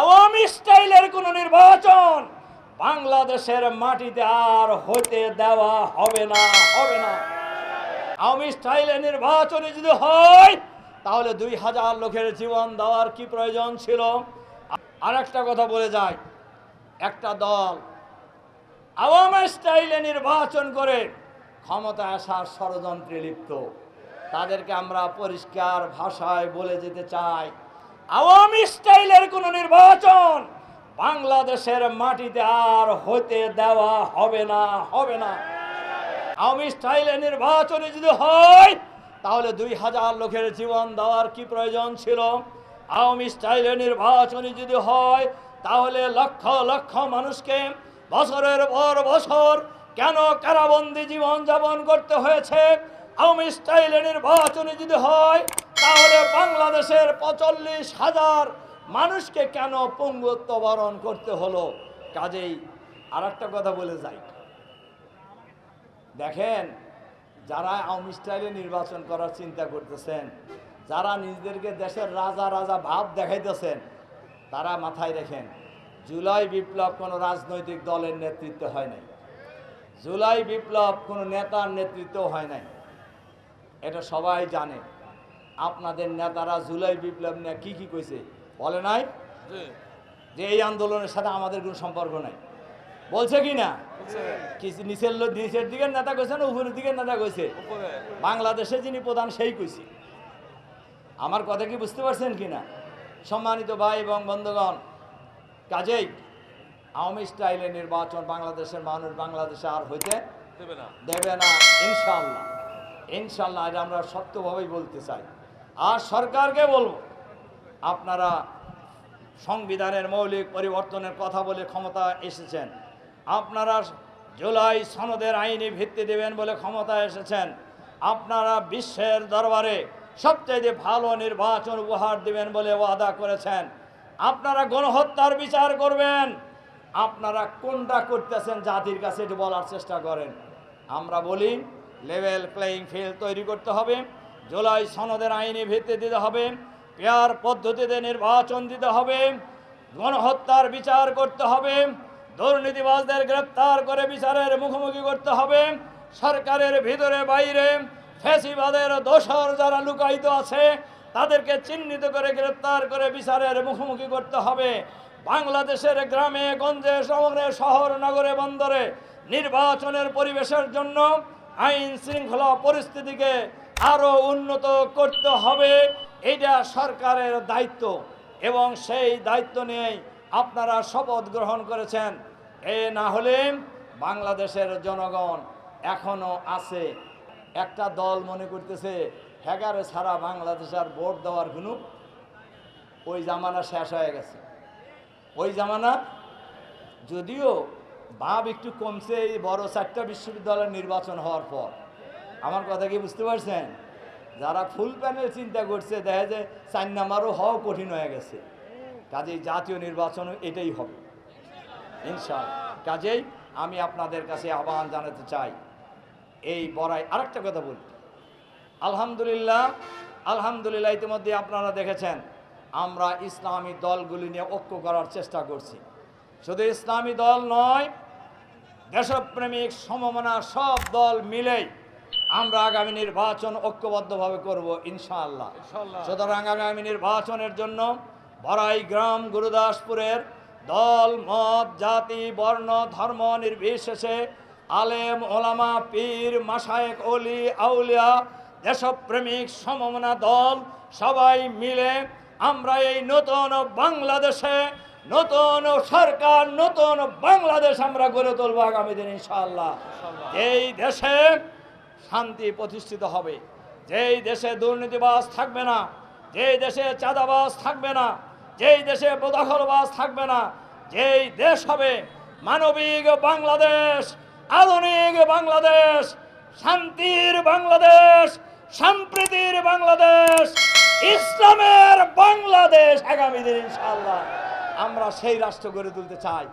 আওয়ামী স্টাইলের কোন নির্বাচন বাংলাদেশের মাটিতে আর হতে দেওয়া হবে না হবে না। আওয়ামী স্টাইলের নির্বাচনে যদি হয়, তাহলে দুই হাজার লোকের জীবন দেওয়ার কি প্রয়োজন ছিল? আর একটা কথা বলে যায় একটা দল আওয়ামী স্টাইলে নির্বাচন করে ক্ষমতায় আসার ষড়যন্ত্রে লিপ্ত। তাদেরকে আমরা পরিষ্কার ভাষায় বলে যেতে চাই আওয়ামী স্টাইলের কোনো নির্বাচন বাংলাদেশের মাটিতে আর হতে দেওয়া হবে না হবে না। আওয়ামী স্টাইলে নির্বাচনে যদি হয়, তাহলে দুই হাজার লোকের জীবন দেওয়ার কি প্রয়োজন ছিল? আওয়ামী স্টাইলে নির্বাচনে যদি হয়, তাহলে লক্ষ লক্ষ মানুষকে বছরের পর বছর কেন কারাবন্দি জীবন যাপন করতে হয়েছে? আওয়ামী স্টাইলে নির্বাচনে যদি হয় তাহলে বাংলাদেশের পঁচল্লিশ হাজার মানুষকে কেন পঙ্গুত্ব বরণ করতে হলো? কাজেই আর একটা কথা বলে যাই। দেখেন, যারা আওয়ামী স্টাইলে নির্বাচন করার চিন্তা করতেছেন, যারা নিজেদেরকে দেশের রাজা রাজা ভাব দেখাইতেছেন, তারা মাথায় রেখেন, জুলাই বিপ্লব কোনো রাজনৈতিক দলের নেতৃত্বে হয় নাই। জুলাই বিপ্লব কোনো নেতার নেতৃত্ব হয় নাই। এটা সবাই জানে। আপনাদের নেতারা জুলাই বিপ্লব নিয়ে কি কি কইছে? বলে নাই? যে এই আন্দোলনের সাথে আমাদের কোনো সম্পর্ক নাই। বলছে কি না? কিছু নিচের নিচের দিকের নেতা কইছে না উপরের দিকের নেতা কইছে? বাংলাদেশে যিনি প্রধান সেই কইছে। আমার কথা কি বুঝতে পারছেন কি না? সম্মানিত ভাই এবং বন্ধুগণ কাজেই আওয়ামী স্টাইলে নির্বাচন বাংলাদেশের মানুষ বাংলাদেশে আর হইতে দেবে না। দেবে না ইনশাল্লাহ ইনশাল্লাহ এটা আমরা সত্যভাবেই বলতে চাই। আর সরকারকে বলব, আপনারা সংবিধানের মৌলিক পরিবর্তনের কথা বলে ক্ষমতা এসেছেন। আপনারা জুলাই সনদের আইনি ভিত্তি দেবেন বলে ক্ষমতা এসেছেন। আপনারা বিশ্বের দরবারে সবচেয়ে ভালো নির্বাচন উপহার দিবেন বলে ওয়াদা করেছেন। আপনারা গণহত্যার বিচার করবেন। আপনারা কোনটা করতেছেন জাতির কাছে একটু বলার চেষ্টা করেন। আমরা বলি লেভেল প্লেয়িং ফিল্ড তৈরি করতে হবে। জুলাই সনদের আইনি ভিত্তি দিতে হবে, পেয়ার পদ্ধতিতে নির্বাচন দিতে হবে, গণহত্যার বিচার করতে হবে, দুর্নীতিবাজদের গ্রেপ্তার করে বিচারের মুখোমুখি করতে হবে, সরকারের ভিতরে বাইরে ফেসিবাদের দোষর যারা লুকায়িত আছে, তাদেরকে চিহ্নিত করে গ্রেপ্তার করে বিচারের মুখোমুখি করতে হবে। বাংলাদেশের গ্রামে, গঞ্জে, শহরে, শহর, নগরে, বন্দরে নির্বাচনের পরিবেশের জন্য আইন শৃঙ্খলা পরিস্থিতিকে আরও উন্নত করতে হবে এটা সরকারের দায়িত্ব। এবং সেই দায়িত্ব নিয়েই আপনারা শপথ গ্রহণ করেছেন। এ না হলে বাংলাদেশের জনগণ এখনও আছে। একটা দল মনে করতেছে, হ্যাগারে ছাড়া বাংলাদেশ আর ভোট দেওয়ার কোনো ওই জামানা শেষ হয়ে গেছে। ওই জামানা যদিও ভাব একটু কমছে, এই বড় চারটা বিশ্ববিদ্যালয়ের নির্বাচন হওয়ার পর। আমার কথা কি বুঝতে পারছেন? যারা ফুল প্যানেল চিন্তা করছে, দেখা যায় চার নাম্বারও হওয়া কঠিন হয়ে গেছে। কাজেই জাতীয় নির্বাচন এটাই হবে। ইনশাল কাজেই আমি আপনাদের কাছে আহ্বান জানাতে চাই। এই বড়াই আরেকটা কথা বলি। আলহামদুলিল্লাহ আলহামদুলিল্লাহ ইতিমধ্যে আপনারা দেখেছেন, আমরা ইসলামী দলগুলি নিয়ে ঐক্য করার চেষ্টা করছি। শুধু ইসলামী দল নয়, দেশপ্রেমিক সমমনা সব দল মিলেই আমরা আগামী নির্বাচন ঐক্যবদ্ধভাবে করব ইনশাআল্লাহ। সুতরাং আগামী নির্বাচনের জন্য বড়াই গ্রাম গুরুদাসপুরের দল মত জাতি বর্ণ ধর্ম নির্বিশেষে আলেম ওলামা পীর মাসায়েক অলি আউলিয়া দেশপ্রেমিক সমমনা দল সবাই মিলে আমরা এই নতুন বাংলাদেশে নতুন সরকার নতুন বাংলাদেশ আমরা গড়ে তুলব আগামী দিন ইনশাআল্লাহ। এই দেশে শান্তি প্রতিষ্ঠিত হবে। যেই দেশে দুর্নীতিবাস থাকবে না, যেই দেশে চাঁদাবাস থাকবে না, যেই দেশে দখলবাজ থাকবে না, যেই দেশ হবে মানবিক বাংলাদেশ, আধুনিক বাংলাদেশ, শান্তির বাংলাদেশ, সম্প্রীতির বাংলাদেশ, ইসলামের বাংলাদেশ আগামী দিন ইনশাআল্লাহ। আমরা সেই রাষ্ট্র গড়ে তুলতে চাই।